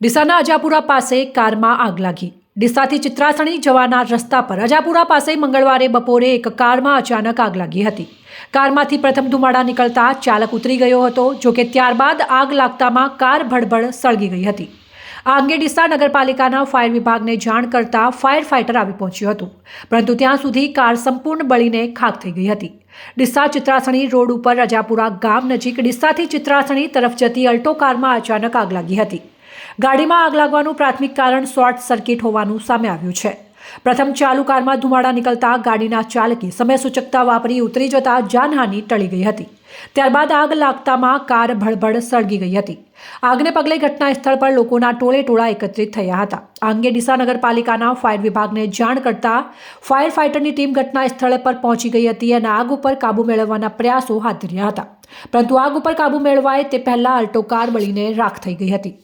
ડીસાના અજાપુરા પાસે કારમાં આગ લાગી. ડીસાથી ચિત્રાસણી જવાના રસ્તા પર અજાપુરા પાસે મંગળવારે બપોરે એક કારમાં અચાનક આગ લાગી હતી. કારમાંથી પ્રથમ ધુમાડા નીકળતા ચાલક ઉતરી ગયો હતો જોકે ત્યારબાદ આગ લાગતામાં કાર ભડભડ સળગી ગઈ હતી. આ અંગે ડીસા નગરપાલિકાના ફાયર વિભાગને જાણ કરતા ફાયર ફાઇટર આવી પહોંચ્યું હતું, પરંતુ ત્યાં સુધી કાર સંપૂર્ણ બળીને ખાક થઈ ગઈ હતી. ડીસા ચિત્રાસણી રોડ ઉપર રજાપુરા ગામ નજીક ડીસાથી ચિત્રાસણી તરફ જતી અલ્ટો કારમાં અચાનક આગ લાગી હતી. ગાડીમાં આગ લાગવાનું પ્રાથમિક કારણ શોર્ટ સર્કિટ હોવાનું સામે આવ્યું છે. પ્રથમ ચાલુ કારમાં ધુમાડા નીકળતા ગાડીના ચાલકે સમય સૂચકતા વાપરી ઉતરી જતા જાનહાનિ ટળી ગઈ હતી. ત્યારબાદ આગ લાગતામાં કાર ભડભડ સળગી ગઈ હતી. આગને પગલે ઘટના સ્થળ પર લોકોના ટોળે ટોળા એકત્રિત થયા હતા. આ અંગે ડીસા નગરપાલિકાના ફાયર વિભાગને જાણ કરતા ફાયર ફાઇટરની ટીમ ઘટના સ્થળ પર પહોંચી ગઈ હતી અને આગ ઉપર કાબુ મેળવવાના પ્રયાસો હાથ ધર્યા હતા. પરંતુ આગ ઉપર કાબુ મેળવાય તે પહેલા અલ્ટો કાર બળીને રાખ થઈ ગઈ હતી.